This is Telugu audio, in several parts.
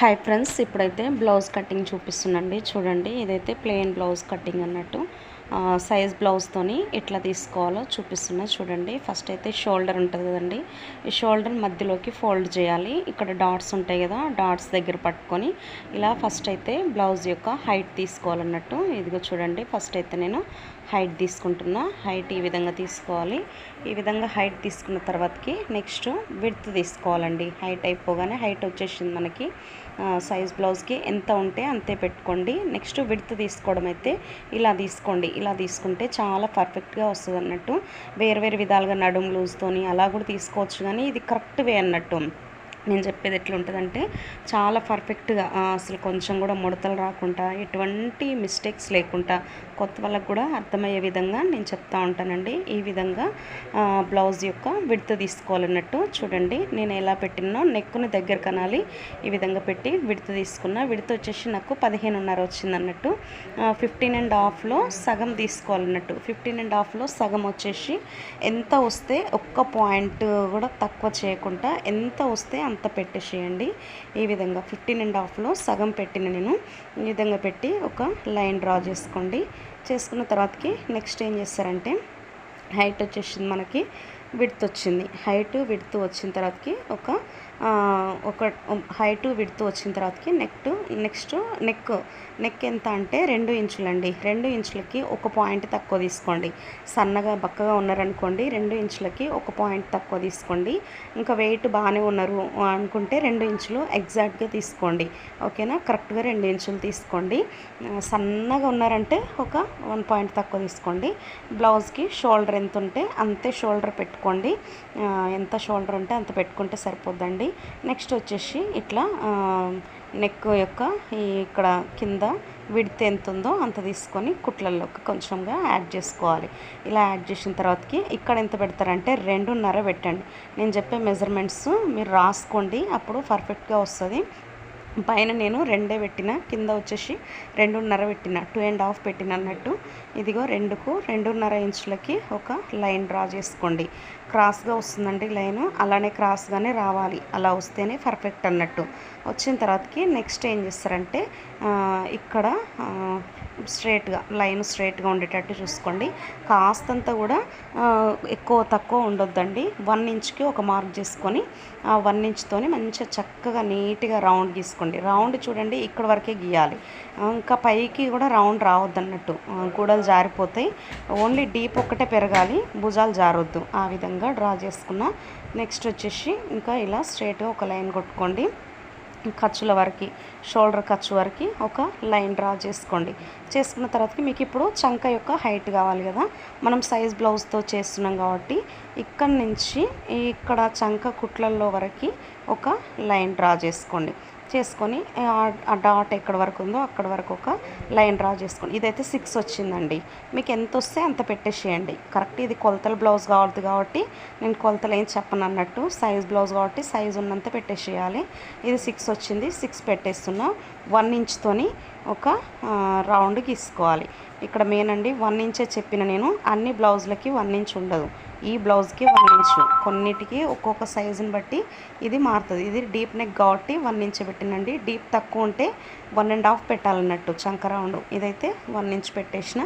హాయ్ ఫ్రెండ్స్ ఇప్పుడైతే బ్లౌజ్ కటింగ్ చూపిస్తుందండి. చూడండి ఇదైతే ప్లెయిన్ బ్లౌజ్ కటింగ్ అన్నట్టు. సైజ్ బ్లౌజ్తోని ఎట్లా తీసుకోవాలో చూపిస్తున్నా. చూడండి ఫస్ట్ అయితే షోల్డర్ ఉంటుంది కదండి. ఈ షోల్డర్ మధ్యలోకి ఫోల్డ్ చేయాలి. ఇక్కడ డాట్స్ ఉంటాయి కదా డాట్స్ దగ్గర పట్టుకొని ఇలా ఫస్ట్ అయితే బ్లౌజ్ యొక్క హైట్ తీసుకోవాలన్నట్టు. ఇదిగో చూడండి ఫస్ట్ అయితే నేను హైట్ తీసుకుంటున్నా. హైట్ ఈ విధంగా తీసుకోవాలి. ఈ విధంగా హైట్ తీసుకున్న తర్వాతకి నెక్స్ట్ విడ్త్ తీసుకోవాలండి. హైట్ అయిపోగానే హైట్ వచ్చేసింది మనకి. సైజ్ బ్లౌజ్కి ఎంత ఉంటే అంతే పెట్టుకోండి. నెక్స్ట్ విడ్త్ తీసుకోవడం అయితే ఇలా తీసుకోండి. ఇలా తీసుకుంటే చాలా పర్ఫెక్ట్గా వస్తుంది అన్నట్టు. వేరు వేరు విధాలుగా నడుం లూజ్తోని అలా కూడా తీసుకోవచ్చు కానీ ఇది కరెక్ట్ వే అన్నట్టు. నేను చెప్పేది ఎట్లుంటుందంటే చాలా పర్ఫెక్ట్గా అసలు కొంచెం కూడా ముడతలు రాకుండా ఎటువంటి మిస్టేక్స్ లేకుండా కొత్త వాళ్ళకు కూడా అర్థమయ్యే విధంగా నేను చెప్తా ఉంటానండి. ఈ విధంగా బ్లౌజ్ యొక్క విడత తీసుకోవాలన్నట్టు చూడండి. నేను ఎలా పెట్టినో నెక్కుని దగ్గర కనాలి ఈ విధంగా పెట్టి విడత తీసుకున్న విడత వచ్చేసి నాకు పదిహేనున్నర వచ్చింది అన్నట్టు ఫిఫ్టీన్ అండ్ హాఫ్లో సగం తీసుకోవాలన్నట్టు. ఫిఫ్టీన్ అండ్ హాఫ్లో సగం వచ్చేసి ఎంత వస్తే ఒక్క పాయింట్ కూడా తక్కువ చేయకుండా ఎంత వస్తే అంత పెట్టేసేయండి. ఈ విధంగా ఫిఫ్టీన్ అండ్ హాఫ్లో సగం పెట్టిన నేను. ఈ విధంగా పెట్టి ఒక లైన్ డ్రా చేసుకోండి. చేసుకున్న తర్వాతకి నెక్స్ట్ ఏం చేస్తారంటే హైట్ వచ్చేసింది మనకి విడ్త్ వచ్చింది. హైట్ విడ్త్ వచ్చిన తర్వాతకి ఒక ఒక హైట్ విడ్త్ వచ్చిన తర్వాతకి నెక్ నెక్స్ట్ నెక్. నెక్ ఎంత అంటే రెండు ఇంచులండి. రెండు ఇంచులకి ఒక పాయింట్ తక్కువ తీసుకోండి. సన్నగా బక్కగా ఉన్నారనుకోండి రెండు ఇంచులకి ఒక పాయింట్ తక్కువ తీసుకోండి. ఇంకా వెయిట్ బాగానే ఉన్నారు అనుకుంటే రెండు ఇంచులు ఎగ్జాక్ట్గా తీసుకోండి. ఓకేనా? కరెక్ట్గా రెండు ఇంచులు తీసుకోండి. సన్నగా ఉన్నారంటే ఒక వన్ పాయింట్ తక్కువ తీసుకోండి. బ్లౌజ్కి షోల్డర్ ఎంత ఉంటే అంతే షోల్డర్ పెట్టుకోండి. ఎంత షోల్డర్ ఉంటే అంత పెట్టుకుంటే సరిపోద్దండి. నెక్స్ట్ వచ్చేసి ఇట్లా నెక్ యొక్క ఈ ఇక్కడ కింద విడితే ఎంత ఉందో అంత తీసుకొని కుట్లల్లోకి కొంచెంగా యాడ్ చేసుకోవాలి. ఇలా యాడ్ చేసిన తర్వాతకి ఇక్కడ ఎంత పెడతారంటే రెండున్నర పెట్టండి. నేను చెప్పే మెజర్మెంట్స్ మీరు రాసుకోండి. అప్పుడు పర్ఫెక్ట్గా వస్తుంది. పైన నేను రెండే పెట్టిన కింద వచ్చేసి రెండున్నర పెట్టిన టూ అండ్ హాఫ్ పెట్టిన అన్నట్టు. ఇదిగో రెండుకు రెండున్నర ఇంచులకి ఒక లైన్ డ్రా చేసుకోండి. క్రాస్గా వస్తుందండి లైన్. అలానే క్రాస్గానే రావాలి. అలా వస్తేనే పర్ఫెక్ట్ అన్నట్టు. వచ్చిన తర్వాతకి నెక్స్ట్ ఏం చేస్తారంటే ఇక్కడ స్ట్రేట్గా లైన్ స్ట్రేట్గా ఉండేటట్టు చూసుకోండి. కాస్తంత కూడా ఎక్కువ తక్కువ ఉండొద్దండి. వన్ ఇంచ్కి ఒక మార్క్ చేసుకొని ఆ వన్ ఇంచ్తోని మంచిగా చక్కగా నీట్గా రౌండ్ గీసుకోండి. రౌండ్ చూడండి ఇక్కడ వరకే గీయాలి. ఇంకా పైకి కూడా రౌండ్ రావద్దన్నట్టు. గూడలు జారిపోతాయి. ఓన్లీ డీప్ ఒక్కటే పెరగాలి భుజాలు జారొద్దు. ఆ విధంగా డ్రా చేసుకున్న. నెక్స్ట్ వచ్చేసి ఇంకా ఇలా స్ట్రేట్గా ఒక లైన్ కొట్టుకోండి. ఖర్చుల వరకు షోల్డర్ ఖర్చు వరకు ఒక లైన్ డ్రా చేసుకోండి. చేసుకున్న తర్వాతకి మీకు ఇప్పుడు చంక యొక్క హైట్ కావాలి కదా. మనం సైజ్ బ్లౌజ్తో చేస్తున్నాం కాబట్టి ఇక్కడ నుంచి ఇక్కడ చంక కుట్లల్లో వరకు ఒక లైన్ డ్రా చేసుకోండి. చేసుకొని ఆ డాట్ ఎక్కడ వరకు ఉందో అక్కడ వరకు ఒక లైన్ డ్రా చేసుకోండి ఇదైతే సిక్స్ వచ్చిందండి. మీకు ఎంత వస్తే అంత పెట్టేసేయండి. కరెక్ట్ ఇది కొలతల బ్లౌజ్ కావద్దు కాబట్టి నేను కొలతలు ఏం చెప్పను అన్నట్టు సైజ్ బ్లౌజ్ కాబట్టి సైజ్ ఉన్నంత పెట్టేసేయాలి. ఇది సిక్స్ వచ్చింది. సిక్స్ పెట్టేస్తున్నా. వన్ ఇంచ్తోని ఒక రౌండ్ గీసుకోవాలి ఇక్కడ మెయిన్ అండి. వన్ ఇంచే చెప్పిన నేను. అన్ని బ్లౌజ్లకి వన్ ఇంచ్ ఉండదు. ఈ బ్లౌజ్కి వన్ ఇంచు. కొన్నిటికి ఒక్కొక్క సైజుని బట్టి ఇది మారుతుంది. ఇది డీప్ నెక్ కాబట్టి వన్ ఇంచ్ పెట్టినండి. డీప్ తక్కువ ఉంటే వన్ అండ్ హాఫ్ పెట్టాలన్నట్టు చంక రౌండ్. ఇదైతే వన్ ఇంచ్ పెట్టేసిన.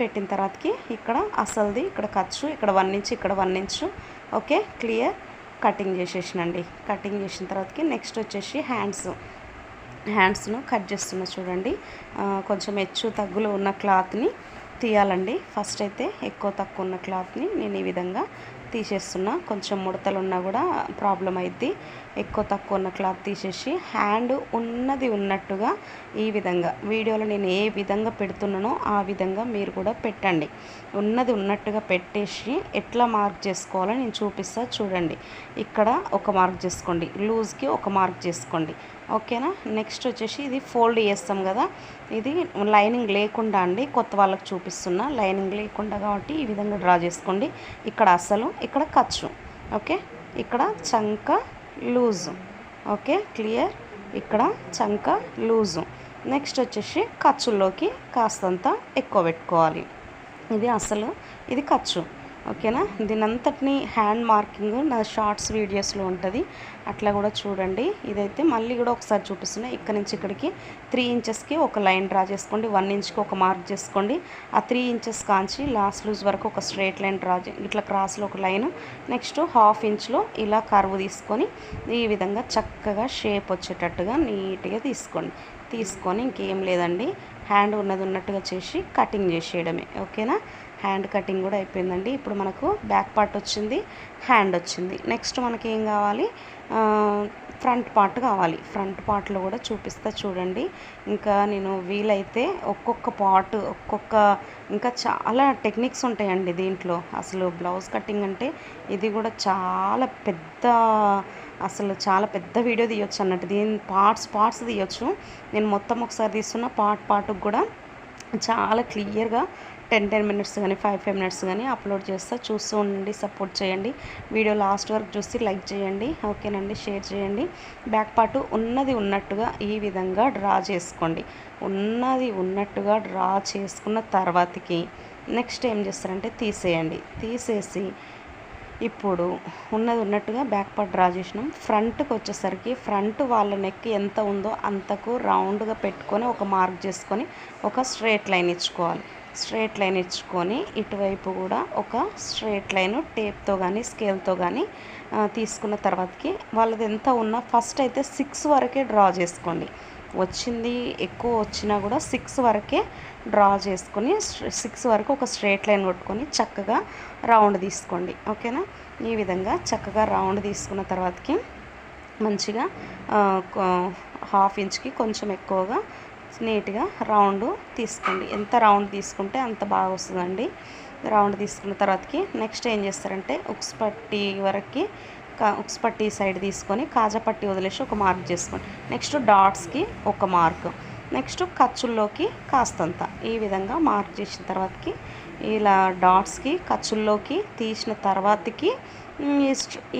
పెట్టిన తర్వాతకి ఇక్కడ అసలుది ఇక్కడ ఖర్చు ఇక్కడ వన్ ఇంచ్ ఇక్కడ one inch. Okay? Clear? Cutting చేసేసినండి. Cutting చేసిన తర్వాతకి నెక్స్ట్ వచ్చేసి హ్యాండ్స్. హ్యాండ్స్ను కట్ చేస్తున్నా చూడండి. కొంచెం హెచ్చు తగ్గులు ఉన్న క్లాత్ని తీయాలండి. ఫస్ట్ అయితే ఎక్కువ తక్కువ ఉన్న క్లాత్ని నేను ఈ విధంగా తీసేస్తున్నా. కొంచెం ముడతలు ఉన్నా కూడా ప్రాబ్లం అయింది ఎక్కువ తక్కువ ఉన్న క్లాత్ తీసేసి హ్యాండ్ ఉన్నది ఉన్నట్టుగా ఈ విధంగా వీడియోలో నేను ఏ విధంగా పెడుతున్నానో ఆ విధంగా మీరు కూడా పెట్టండి. ఉన్నది ఉన్నట్టుగా పెట్టేసి ఎట్లా మార్క్ చేసుకోవాలో నేను చూపిస్తా చూడండి. ఇక్కడ ఒక మార్క్ చేసుకోండి. లూజ్కి ఒక మార్క్ చేసుకోండి. ఓకేనా? నెక్స్ట్ వచ్చేసి ఇది ఫోల్డ్ చేస్తాం కదా. ఇది లైనింగ్ లేకుండా అండి కొత్త వాళ్ళకి చూపిస్తున్నా లైనింగ్ లేకుండా కాబట్టి ఈ విధంగా డ్రా చేసుకోండి. ఇక్కడ అసలు ఇక్కడ ఖర్చు. ఓకే? ఇక్కడ చంక లూజు. ఓకే? క్లియర్? ఇక్కడ చంక లూజు. నెక్స్ట్ వచ్చేసి ఖర్చుల్లోకి కాస్తంత ఎక్కువ పెట్టుకోవాలి. ఇది అసలు ఇది ఖర్చు. ఓకేనా? దీని అంతటిని హ్యాండ్ మార్కింగ్ నా షార్ట్స్ వీడియోస్లో ఉంటుంది. అట్లా కూడా చూడండి. ఇదైతే మళ్ళీ కూడా ఒకసారి చూపిస్తున్నా. ఇక్కడ నుంచి ఇక్కడికి త్రీ ఇంచెస్కి ఒక లైన్ డ్రా చేసుకోండి. వన్ ఇంచ్కి ఒక మార్క్ చేసుకోండి. ఆ త్రీ ఇంచెస్ కాంచి లాస్ట్ లూజ్ వరకు ఒక స్ట్రైట్ లైన్ డ్రా ఇట్లా క్రాస్లో ఒక లైన్. నెక్స్ట్ హాఫ్ ఇంచ్లో ఇలా కర్వ్ తీసుకొని ఈ విధంగా చక్కగా షేప్ వచ్చేటట్టుగా నీట్గా తీసుకోండి. తీసుకొని ఇంకేం లేదండి. హ్యాండ్ ఉన్నది ఉన్నట్టుగా చేసి కటింగ్ చేసేయడమే. ఓకేనా? హ్యాండ్ కటింగ్ కూడా అయిపోయిందండి. ఇప్పుడు మనకు బ్యాక్ పార్ట్ వచ్చింది హ్యాండ్ వచ్చింది. నెక్స్ట్ మనకి ఏం కావాలి? ఫ్రంట్ పార్ట్ కావాలి. ఫ్రంట్ పార్ట్లో కూడా చూపిస్తా చూడండి. ఇంకా నేను వీలైతే ఒక్కొక్క పార్ట్ ఒక్కొక్క ఇంకా చాలా టెక్నిక్స్ ఉంటాయండి దీంట్లో. అసలు బ్లౌజ్ కటింగ్ అంటే ఇది కూడా చాలా పెద్ద అసలు చాలా పెద్ద వీడియో తీయొచ్చు అన్నట్టు. దీని పార్ట్స్ పార్ట్స్ తీయొచ్చు. నేను మొత్తం ఒకసారి తీస్తున్న పార్ట్ పార్ట్కి కూడా చాలా క్లియర్గా టెన్ టెన్ మినిట్స్ కానీ ఫైవ్ ఫైవ్ మినిట్స్ కానీ అప్లోడ్ చేస్తా. చూస్తూ ఉండండి సపోర్ట్ చేయండి. వీడియో లాస్ట్ వరకు చూసి లైక్ చేయండి ఓకేనండి? షేర్ చేయండి. బ్యాక్ పార్ట్ ఉన్నది ఉన్నట్టుగా ఈ విధంగా డ్రా చేసుకోండి. ఉన్నది ఉన్నట్టుగా డ్రా చేసుకున్న తర్వాతకి నెక్స్ట్ ఏం చేస్తారంటే తీసేయండి. తీసేసి ఇప్పుడు ఉన్నది ఉన్నట్టుగా బ్యాక్ పార్ట్ డ్రా చేసినాం. ఫ్రంట్కి వచ్చేసరికి ఫ్రంట్ వాళ్ళ నెక్ ఎంత ఉందో అంతకు రౌండ్గా పెట్టుకొని ఒక మార్క్ చేసుకొని ఒక స్ట్రేట్ లైన్ ఇచ్చుకోవాలి. స్ట్రేట్ లైన్ ఇచ్చుకొని ఇటువైపు కూడా ఒక స్ట్రేట్ లైన్ టేప్తో కానీ స్కేల్తో కానీ తీసుకున్న తర్వాతకి వాళ్ళది ఎంత ఉన్నా ఫస్ట్ అయితే సిక్స్ వరకే డ్రా చేసుకోండి. వచ్చింది ఎక్కువ వచ్చినా కూడా సిక్స్ వరకే డ్రా చేసుకొని సిక్స్ వరకు ఒక స్ట్రేట్ లైన్ కొట్టుకొని చక్కగా రౌండ్ తీసుకోండి. ఓకేనా? ఈ విధంగా చక్కగా రౌండ్ తీసుకున్న తర్వాతకి మంచిగా హాఫ్ ఇంచ్కి కొంచెం ఎక్కువగా నీట్గా రౌండ్ తీసుకోండి. ఎంత రౌండ్ తీసుకుంటే అంత బాగా వస్తుందండి. రౌండ్ తీసుకున్న తర్వాతకి నెక్స్ట్ ఏం చేస్తారంటే ఉక్స్ పట్టి వరకు కా ఉక్స్ పట్టి సైడ్ తీసుకొని కాజా పట్టి వదిలేసి ఒక మార్క్ చేసుకోండి. నెక్స్ట్ డాట్స్కి ఒక మార్క్. నెక్స్ట్ ఖర్చుల్లోకి కాస్తంత. ఈ విధంగా మార్క్ చేసిన తర్వాతకి ఇలా డాట్స్కి ఖర్చుల్లోకి తీసిన తర్వాతకి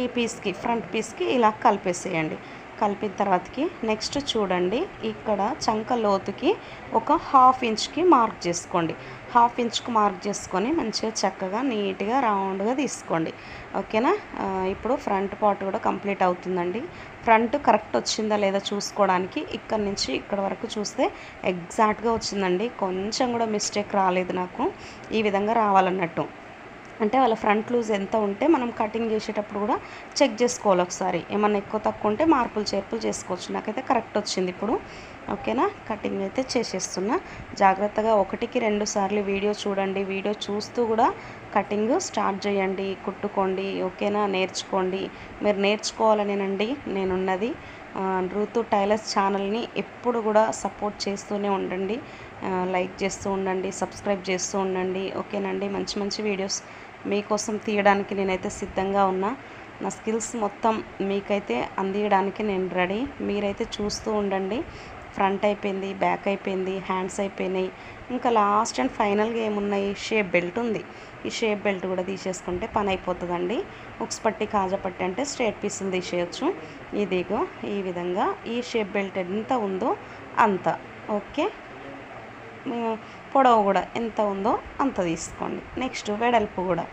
ఈ పీస్కి ఫ్రంట్ పీస్కి ఇలా కలిపేసేయండి. కలిపిన తర్వాతకి నెక్స్ట్ చూడండి. ఇక్కడ చంక లోతుకి ఒక హాఫ్ ఇంచ్కి మార్క్ చేసుకోండి. హాఫ్ ఇంచ్కి మార్క్ చేసుకొని మంచిగా చక్కగా నీట్గా రౌండ్గా తీసుకోండి. ఓకేనా? ఇప్పుడు ఫ్రంట్ పార్ట్ కూడా కంప్లీట్ అవుతుందండి. ఫ్రంట్ కరెక్ట్ వచ్చిందా లేదా చూసుకోవడానికి ఇక్కడ నుంచి ఇక్కడ వరకు చూస్తే ఎగ్జాక్ట్గా వచ్చిందండి. కొంచెం కూడా మిస్టేక్ రాలేదు నాకు. ఈ విధంగా రావాలన్నట్టు. అంటే వాళ్ళ ఫ్రంట్ లూజ్ ఎంత ఉంటే మనం కటింగ్ చేసేటప్పుడు కూడా చెక్ చేసుకోవాలి ఒకసారి. ఏమన్నా ఎక్కువ తక్కువ ఉంటే మార్పులు చేర్పులు చేసుకోవచ్చు. నాకైతే కరెక్ట్ వచ్చింది ఇప్పుడు. ఓకేనా? కటింగ్ అయితే చేసేస్తున్నా. జాగ్రత్తగా ఒకటికి రెండు సార్లు వీడియో చూడండి. వీడియో చూస్తూ కూడా కటింగ్ స్టార్ట్ చేయండి. కుట్టుకోండి. ఓకేనా? నేర్చుకోండి. మీరు నేర్చుకోవాలనేనండి నేనున్నది. ఋతు టైలర్స్ ఛానల్ని ఎప్పుడు కూడా సపోర్ట్ చేస్తూనే ఉండండి. లైక్ చేస్తూ ఉండండి సబ్స్క్రైబ్ చేస్తూ ఉండండి. ఓకేనండి? మంచి మంచి వీడియోస్ మీకోసం తీయడానికి నేనైతే సిద్ధంగా ఉన్నా. నా స్కిల్స్ మొత్తం మీకైతే అందియడానికి నేను రెడీ. మీరైతే చూస్తూ ఉండండి. ఫ్రంట్ అయిపోయింది బ్యాక్ అయిపోయింది హ్యాండ్స్ అయిపోయినాయి. ఇంకా లాస్ట్ అండ్ ఫైనల్గా ఏమున్నాయి షేప్ బెల్ట్ ఉంది. ఈ షేప్ బెల్ట్ కూడా తీసేసుకుంటే పని అయిపోతుందండి. ఉక్స్ పట్టి కాజా పట్టి అంటే స్ట్రేట్ పీసులు తీసేయచ్చు. ఇదిగో ఈ విధంగా ఈ షేప్ బెల్ట్ ఎంత ఉందో అంత. ఓకే? పొడవు కూడా ఎంత ఉందో అంత తీసుకోండి. నెక్స్ట్ వెడల్పు కూడా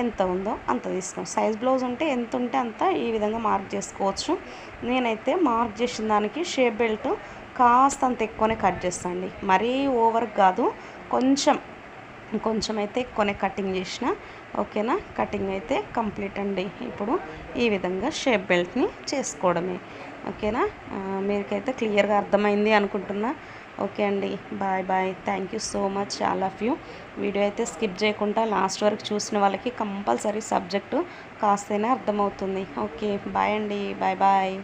ఎంత ఉందో అంత తీసుకోండి. సైజ్ బ్లౌజ్ ఉంటే ఎంత ఉంటే అంత ఈ విధంగా మార్క్ చేసుకోవచ్చు. నేనైతే మార్క్ చేసిన దానికి షేప్ బెల్ట్ కాస్త అంత ఎక్కువనే కట్ చేస్తాండి మరీ ఓవర్ కాదు కొంచెం కొంచెం అయితే ఎక్కువనే కటింగ్ చేసిన ఓకేనా? కటింగ్ అయితే కంప్లీట్ అండి. ఇప్పుడు ఈ విధంగా షేప్ బెల్ట్ని చేసుకోవడమే. ఓకేనా? మీకైతే క్లియర్గా అర్థమైంది అనుకుంటున్నా. ఓకే అండి. Bye bye. Thank you so much all of you. Video అయితే స్కిప్ చేయకుండా లాస్ట్ వరకు చూసిన వాళ్ళకి కంపల్సరీ సబ్జెక్టు కాస్తేనే అర్థమవుతుంది. ఓకే బాయ్ అండి. Bye bye.